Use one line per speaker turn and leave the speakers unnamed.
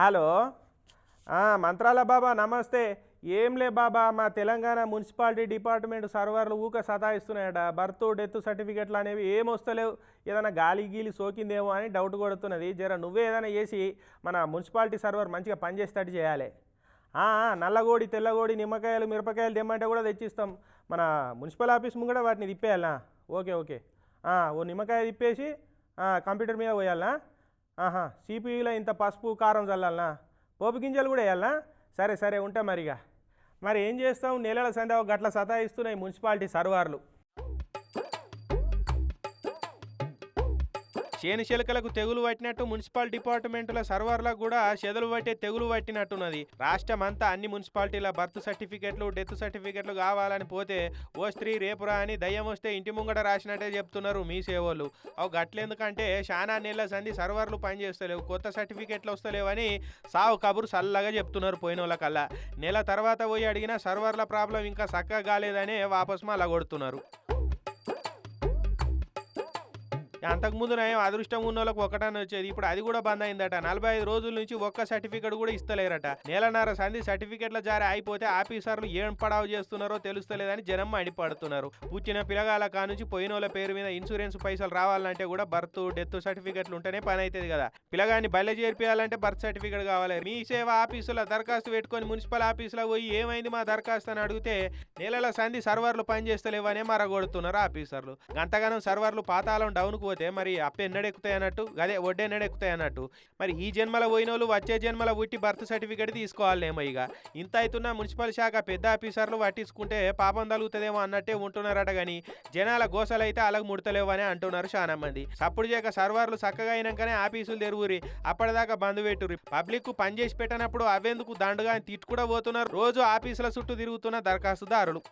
Hello. మంత్రాల బాబా నమస్తే. ఏం లే బాబా మా తెలంగాణ మున్సిపాలిటీ డిపార్ట్మెంట్ సర్వర్లు ఊక సతాయిస్తున్నాయట. బర్త్ డెత్ సర్టిఫికెట్లు అనేవి ఏం వస్తలేవు. ఏదైనా గాలి గీలి సోకిందేమో అని డౌట్ కొడుతున్నది. జర నువ్వే ఏదైనా చేసి మన మున్సిపాలిటీ సర్వర్ మంచిగా పనిచేసేటట్టు చేయాలి. నల్లగోడి తెల్లగోడి నిమ్మకాయలు మిరపకాయలు తెమ్మంటే కూడా తెచ్చిస్తాం. మన మున్సిపల్ ఆఫీస్ ముంగడ వాటిని తిప్పేయాలనా? Okay okay. ఓ నిమ్మకాయ తిప్పేసి కంప్యూటర్ మీద పోయాలనా? ఆహా సిపియూలో ఇంత పసుపు కారం చల్లాలనా? పోపు గింజలు కూడా వేయాలనా? సరే సరే ఉంటా మరిగా. మరి ఏం చేస్తాం నెలల సందే గట్ల సతాయిస్తున్నాయి మున్సిపాలిటీ సర్వర్లు. చేను చిలకలకు తెగులు పట్టినట్టు మున్సిపల్ డిపార్ట్మెంట్ల సర్వర్లకు కూడా చెదలు పట్టే తెగులు పట్టినట్టున్నది. రాష్ట్రం అంతా అన్ని మున్సిపాలిటీల బర్త్ సర్టిఫికెట్లు డెత్ సర్టిఫికెట్లు కావాలని పోతే ఓ స్త్రీ రేపురా అని దయ్యం వస్తే ఇంటి ముంగట రాసినట్టే చెప్తున్నారు మీ సేవలు అవు గట్లెందుకంటే శానా నెలల సంధి సర్వర్లు పనిచేస్తలేవు కొత్త సర్టిఫికెట్లు వస్తలేవని సావు కబురు సల్లగా చెప్తున్నారు పోయిన వాళ్ళకల్లా నెల తర్వాత పోయి అడిగినా సర్వర్ల ప్రాబ్లం ఇంకా చక్కగా కాలేదనే వాపస్ మళ్ళా కొడుతున్నారు. అంతకుముందు నయం అదృష్టం ఉన్న వాళ్ళకి ఒకటని వచ్చేది. ఇప్పుడు అది కూడా బంద్ అయిందట. నలభై ఐదు రోజుల నుంచి ఒక్క సర్టిఫికెట్ కూడా ఇస్తలేరట. నెలన్నర సంధి సర్టిఫికెట్ల జారీ అయిపోతే ఆఫీసర్లు ఏం పడావు చేస్తున్నారో తెలుస్తలేదని జనం మండిపడుతున్నారు పుచ్చిన పిల్లగాల కానుంచి పోయిన వాళ్ళ పేరు మీద ఇన్సూరెన్స్ పైసలు రావాలంటే కూడా బర్త్ డెత్ సర్టిఫికెట్లు ఉంటేనే పని అవుతుంది కదా. పిల్లగాన్ని బల్లె చేర్పియాలంటే బర్త్ సర్టిఫికెట్ కావాలి. మీ సేవ ఆఫీసులో దరఖాస్తు పెట్టుకొని మున్సిపల్ ఆఫీసులో పోయి ఏమైంది మా దరఖాస్తు అని అడిగితే నెలల సంధి సర్వర్లు పనిచేస్తలేవనే మరగొడుతున్నారు ఆఫీసర్లు. గంతగానం సర్వర్లు పాతాళం డౌన్కు పోతే మరి అప్ప ఎన్నడెక్కుతాయి అన్నట్టు? అదే వడ్డీ ఎన్నడెక్కుతాయి అన్నట్టు? మరి ఈ జన్మల పోయిన వాళ్ళు వచ్చే జన్మల పుట్టి బర్త్ సర్టిఫికేట్ తీసుకోవాలేమో ఇక ఇంత అవుతున్న మున్సిపల్ శాఖ పెద్ద ఆఫీసర్లు పట్టించుకుంటే పాపం తగులుతుందేమో అన్నట్టే ఉంటున్నారట కానీ జనాల గోసలు అయితే అలాగ ముడతలేవు అని అంటున్నారు చాలా మంది సప్పుడు చేయక సర్వర్లు చక్కగా అయినాకనే ఆఫీసులు తెరువురి. అప్పటిదాకా బంద్ పెట్టురి పబ్లిక్కు పని చేసి పెట్టినప్పుడు అవెందుకు దండుగా అని తిట్టు కూడా పోతున్నారు. రోజు ఆఫీసుల చుట్టూ తిరుగుతున్న దరఖాస్తుదారులు.